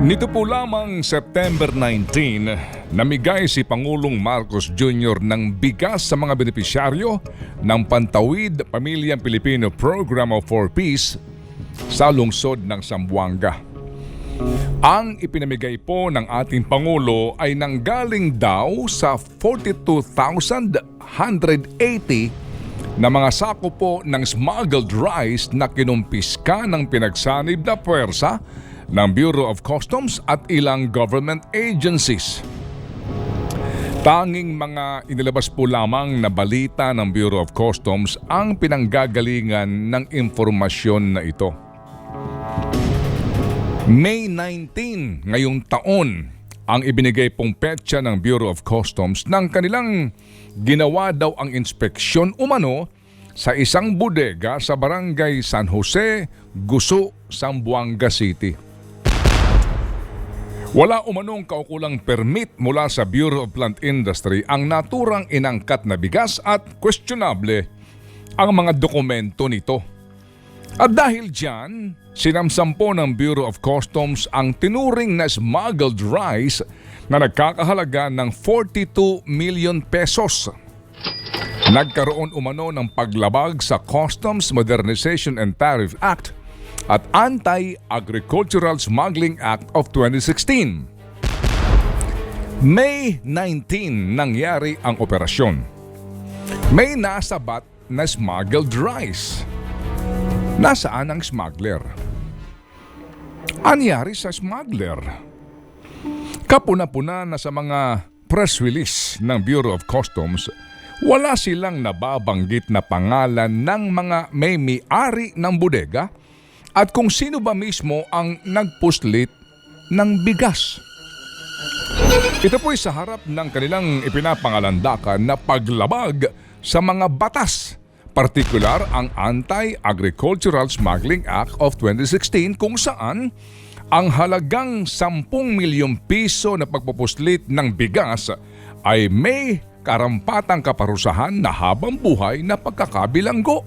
Nito po lamang September 19, namigay si Pangulong Marcos Jr. ng bigas sa mga benepisyaryo ng Pantawid Pamilyang Pilipino Program of For Peace sa lungsod ng Zamboanga. Ang ipinamigay po ng ating Pangulo ay nanggaling daw sa 42,180 na mga sako po ng smuggled rice na kinumpiska ng pinagsanib na puwersa ng Bureau of Customs at ilang government agencies. Tanging mga inilabas po lamang na balita ng Bureau of Customs ang pinanggagalingan ng impormasyon na ito. May 19 ngayong taon ang ibinigay pong petsa ng Bureau of Customs ng kanilang ginawa daw ang inspeksyon umano sa isang bodega sa barangay San Jose, Guso, Zamboanga City. Wala umanong kaukulang permit mula sa Bureau of Plant Industry ang naturang inangkat na bigas at questionable ang mga dokumento nito. At dahil dyan, sinamsampo ng Bureau of Customs ang tinuring na smuggled rice na nagkakahalaga ng 42 million pesos. Nagkaroon umano ng paglabag sa Customs Modernization and Tariff Act at Anti-Agricultural Smuggling Act of 2016. May 19 nangyari ang operasyon. May nasabat na smuggled rice. Nasaan ang smuggler? Anyari sa smuggler? Kapuna-puna na sa mga press release ng Bureau of Customs, wala silang nababanggit na pangalan ng mga may-ari ng bodega at kung sino ba mismo ang nagpuslit ng bigas. Ito po'y sa harap ng kanilang ipinapangalandakan na paglabag sa mga batas partikular ang Anti-Agricultural Smuggling Act of 2016 kung saan ang halagang 10 milyong piso na pagpupuslit ng bigas ay may karampatang kaparusahan na habang buhay na pagkakabilanggo.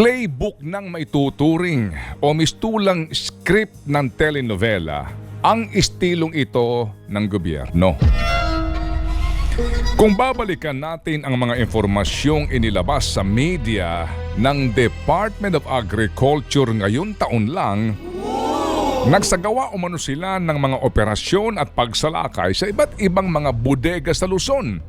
Playbook ng maituturing o mistulang script ng telenovela ang istilong ito ng gobyerno. Kung babalikan natin ang mga impormasyong inilabas sa media ng Department of Agriculture ngayon taon lang, nagsagawa umano sila ng mga operasyon at pagsalakay sa iba't ibang mga bodega sa Luzon.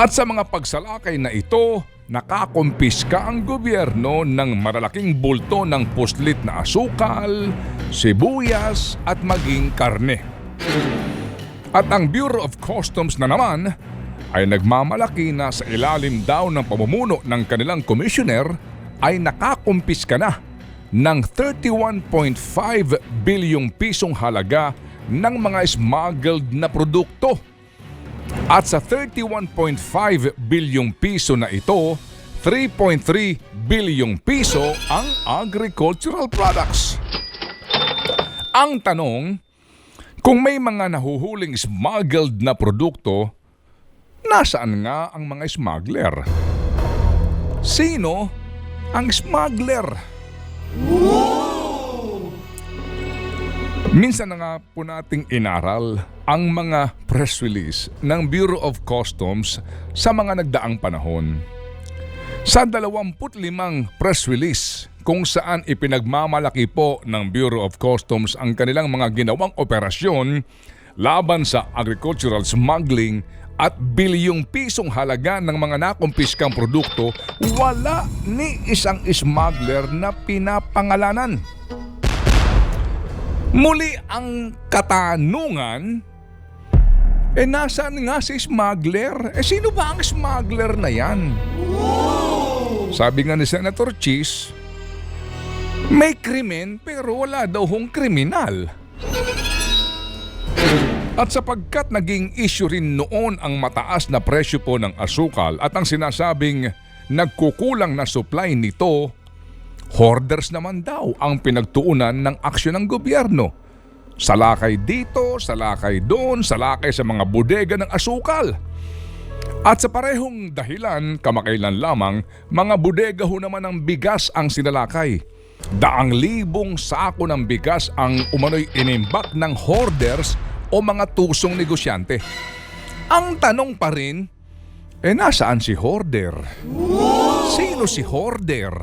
At sa mga pagsalakay na ito, nakakumpiska ang gobyerno ng malalaking bulto ng puslit na asukal, sibuyas at maging karne. At ang Bureau of Customs na naman ay nagmamalaki na sa ilalim daw ng pamumuno ng kanilang commissioner ay nakakumpiska na ng 31.5 bilyong pisong halaga ng mga smuggled na produkto. At sa 31.5 bilyong piso na ito, 3.3 bilyong piso ang agricultural products. Ang tanong, kung may mga nahuhuling smuggled na produkto, nasaan nga ang mga smuggler? Sino ang smuggler? Minsan na nga po nating inaral ang mga press release ng Bureau of Customs sa mga nagdaang panahon. Sa 25 press release kung saan ipinagmamalaki po ng Bureau of Customs ang kanilang mga ginawang operasyon laban sa agricultural smuggling at bilyong pisong halaga ng mga nakumpiskang produkto, wala ni isang smuggler na pinapangalanan. Muli ang katanungan, eh nasaan nga si smuggler? Eh sino ba ang smuggler na yan? Sabi nga ni Senator Cheese, may krimen pero wala daw hong kriminal. At sapagkat naging issue rin noon ang mataas na presyo po ng asukal at ang sinasabing nagkukulang na supply nito, hoarders naman daw ang pinagtuunan ng aksyon ng gobyerno. Salakay dito, salakay doon, salakay sa mga bodega ng asukal. At sa parehong dahilan, kamakailan lamang, mga bodega ho naman ng bigas ang sinalakay. Daang libong sako ng bigas ang umano'y inimbak ng hoarders o mga tusong negosyante. Ang tanong pa rin, eh nasaan si hoarder? Sino si hoarder?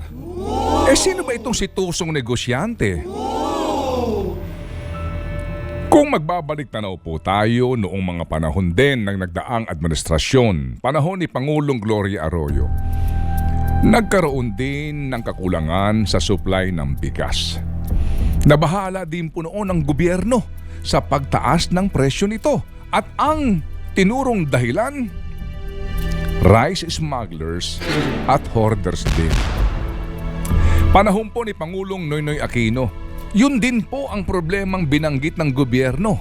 Eh sino ba itong si tusong negosyante? Kung magbabalik tanaw po tayo noong mga panahon din ng nagdaang administrasyon, panahon ni Pangulong Gloria Arroyo, nagkaroon din ng kakulangan sa supply ng bigas. Nabahala din po noon ang gobyerno sa pagtaas ng presyo nito at ang tinurong dahilan, rice smugglers at hoarders din. Panahon po ni Pangulong Noynoy Aquino, yun din po ang problemang binanggit ng gobyerno.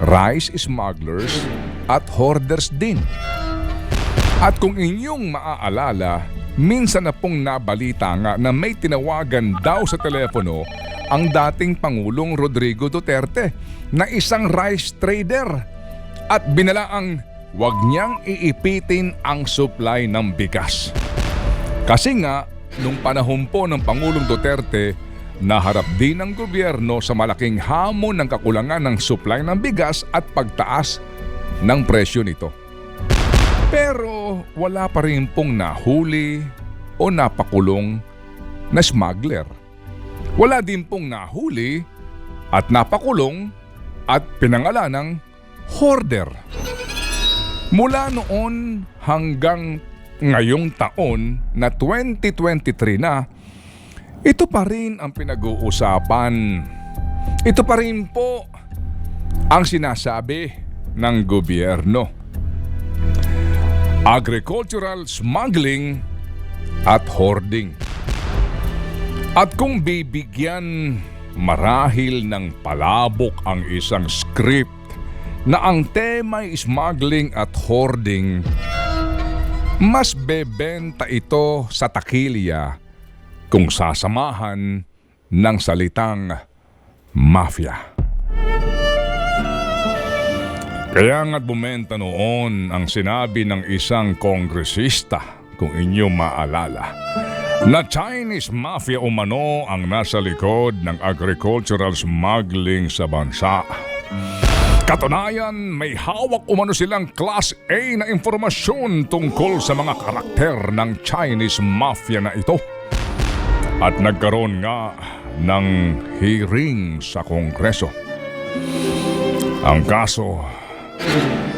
Rice smugglers at hoarders din. At kung inyong maaalala, minsan na pong nabalita nga na may tinawagan daw sa telepono ang dating Pangulong Rodrigo Duterte na isang rice trader at binalaang wag niyang iipitin ang supply ng bigas. Kasi nga, nung panahon po ng Pangulong Duterte, naharap din ng gobyerno sa malaking hamon ng kakulangan ng supply ng bigas at pagtaas ng presyo nito. Pero wala pa rin pong nahuli o napakulong na smuggler. Wala din pong nahuli at napakulong at pinangalan ng hoarder. Mula noon hanggang ngayong taon na 2023 na, ito pa rin ang pinag-uusapan. Ito pa rin po ang sinasabi ng gobyerno. Agricultural smuggling at hoarding. At kung bibigyan marahil ng palabok ang isang script na ang tema ay smuggling at hoarding, mas bebenta ito sa takilya kung sasamahan ng salitang mafia. Kaya nga't bumenta noon ang sinabi ng isang kongresista, kung inyo maalala, na Chinese mafia umano ang nasa likod ng agricultural smuggling sa bansa. Katunayan, may hawak umano silang Class A na impormasyon tungkol sa mga karakter ng Chinese mafia na ito. At nagkaroon nga ng hearing sa Kongreso. Ang kaso,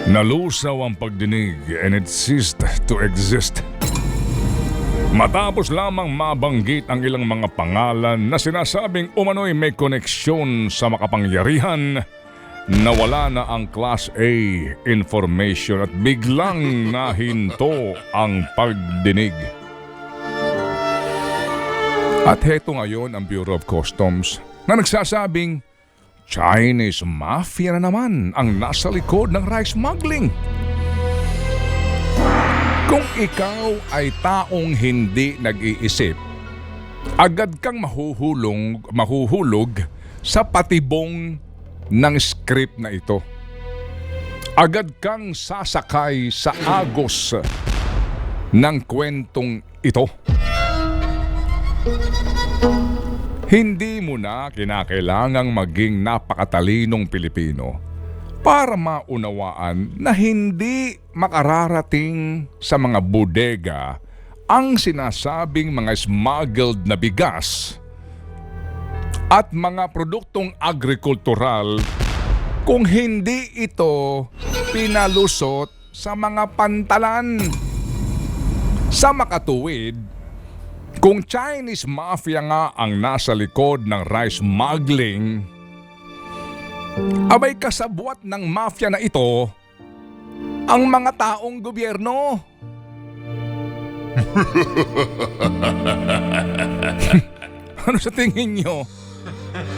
nalusaw ang pagdinig and it ceased to exist. Matapos lamang mabanggit ang ilang mga pangalan na sinasabing umano'y may koneksyon sa makapangyarihan, nawala na ang Class A information at biglang nahinto ang pagdinig. At heto ngayon ang Bureau of Customs na nagsasabing Chinese mafia na naman ang nasa likod ng rice smuggling. Kung ikaw ay taong hindi nag-iisip, agad kang mahuhulong, mahuhulog sa patibong ng script na ito. Agad kang sasakay sa agos ng kwentong ito. Hindi mo na kinakailangang maging napakatalinong Pilipino para maunawaan na hindi makararating sa mga bodega ang sinasabing mga smuggled na bigas at mga produktong agrikultural kung hindi ito pinalusot sa mga pantalan. Sa makatuwid, kung Chinese mafia nga ang nasa likod ng rice smuggling, abay kasabwat ng mafia na ito ang mga taong gobyerno. ano sa tingin nyo?